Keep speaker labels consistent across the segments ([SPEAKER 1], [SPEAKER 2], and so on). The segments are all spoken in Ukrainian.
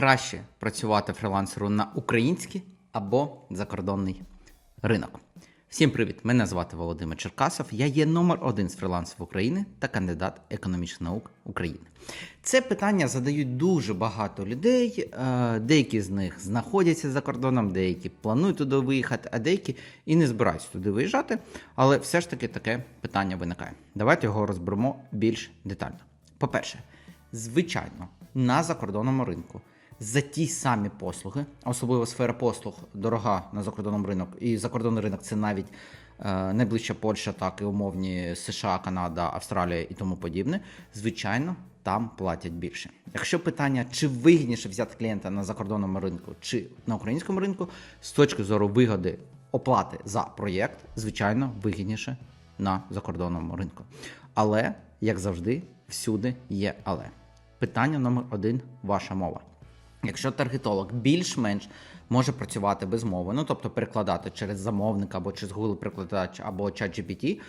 [SPEAKER 1] краще працювати фрілансеру на український або закордонний ринок. Всім привіт! Мене звати Володимир Черкасов. Я є номер один з фрілансерів України та кандидат економічних наук України. Це питання задають дуже багато людей. е, Деякі з них знаходяться за кордоном, деякі планують туди виїхати, а деякі і не збираються туди виїжджати. Але все ж таки таке питання виникає. Давайте його розберемо більш детально. По-перше, звичайно, на закордонному ринку за ті самі послуги, особливо сфера послуг дорога на закордонному ринок, і закордонний ринок це навіть е, найближча Польща, так і умовні США, Канада, Австралія і тому подібне. Звичайно, там платять більше. Якщо питання, чи вигідніше взяти клієнта на закордонному ринку чи на українському ринку, з точки зору вигоди оплати за проєкт, звичайно, вигідніше на закордонному ринку. Але, як завжди, всюди є але. Питання номер один ваша мова. Якщо таргетолог більш-менш може працювати без мови, ну тобто перекладати через замовника або через Google перекладач або ChatGPT,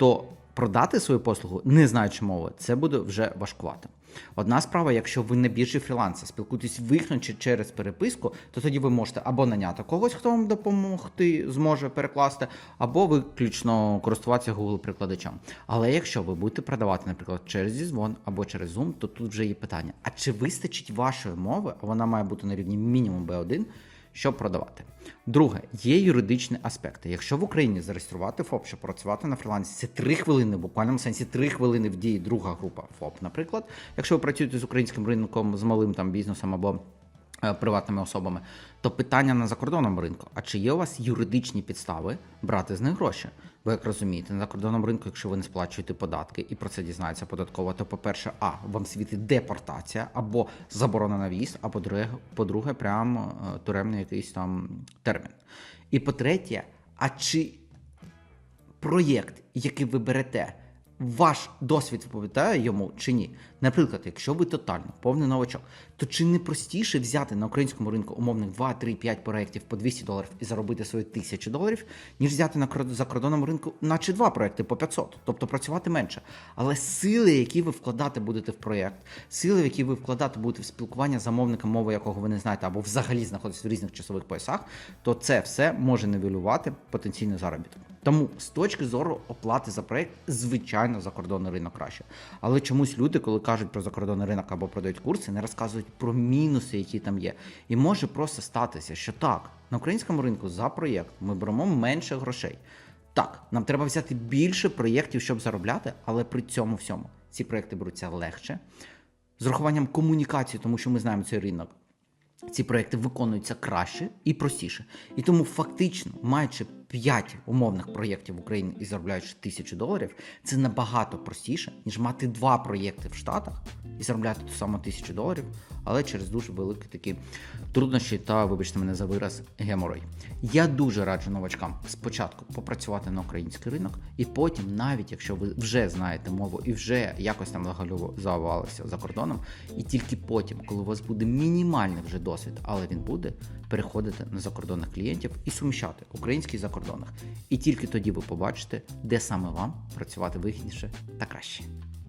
[SPEAKER 1] то продати свою послугу, не знаючи мови, це буде вже важкувато. Одна справа, якщо ви не біржі фріланса, спілкуєтесь виключно через переписку, то тоді ви можете або наняти когось, хто вам допомогти зможе перекласти, або виключно користуватися Google перекладачем. Але якщо ви будете продавати, наприклад, через зізвон або через Zoom, то тут вже є питання: а чи вистачить вашої мови? Вона має бути на рівні мінімум B1, щоб продавати. Друге, є юридичні аспекти. Якщо в Україні зареєструвати ФОП, щоб працювати на фрілансі, це 3 хвилини, в буквальному сенсі 3 хвилини в дії друга група ФОП, наприклад. Якщо ви працюєте з українським ринком, з малим там бізнесом або приватними особами, то питання на закордонному ринку: а чи є у вас юридичні підстави брати з них гроші? Ви як розумієте, на закордонному ринку, якщо ви не сплачуєте податки і про це дізнається податкова, то по-перше, а вам світить депортація або заборона на в'їзд, а по-друге, по-друге, прям е, тюремний якийсь там термін. І по-третє, а чи проєкт, який ви берете, ваш досвід відповідає йому чи ні? Наприклад, якщо ви тотально повний новачок, то чи не простіше взяти на українському ринку умовних 2, 3, 5 проєктів по 200 доларів і заробити свої 1000 доларів, ніж взяти на кор- закордонному ринку наче два проєкти по 500, тобто працювати менше. Але сили, які ви вкладати будете в проєкт, сили, які ви вкладати будете в спілкування з замовником, мови якого ви не знаєте, або взагалі знаходитесь в різних часових поясах, то це все може нивелювати потенційний заробіток. Тому з точки зору оплати за проєкт, звичайно, закордонний ринок краще. Але чомусь люди, коли кажуть про закордонний ринок або продають курси, не розказують про мінуси, які там є. І може просто статися, що так, на українському ринку за проєкт ми беремо менше грошей. Так, нам треба взяти більше проєктів, щоб заробляти, але при цьому всьому ці проєкти беруться легше. З урахуванням комунікації, тому що ми знаємо цей ринок, ці проекти виконуються краще і простіше. І тому фактично, маючи 5 умовних проєктів в Україні і заробляючи тисячу доларів, це набагато простіше, ніж мати два проєкти в Штатах і заробляти ту саму тисячу доларів, але через дуже великі такі труднощі та, вибачте мене за вираз, геморой. Я дуже раджу новачкам спочатку попрацювати на український ринок, і потім, навіть якщо ви вже знаєте мову і вже якось там загалювалися за кордоном, і тільки потім, коли у вас буде мінімальний вже досвід, але він буде, переходити на закордонних клієнтів і суміщати українських закордонних. І тільки тоді ви побачите, де саме вам працювати вигідніше та краще.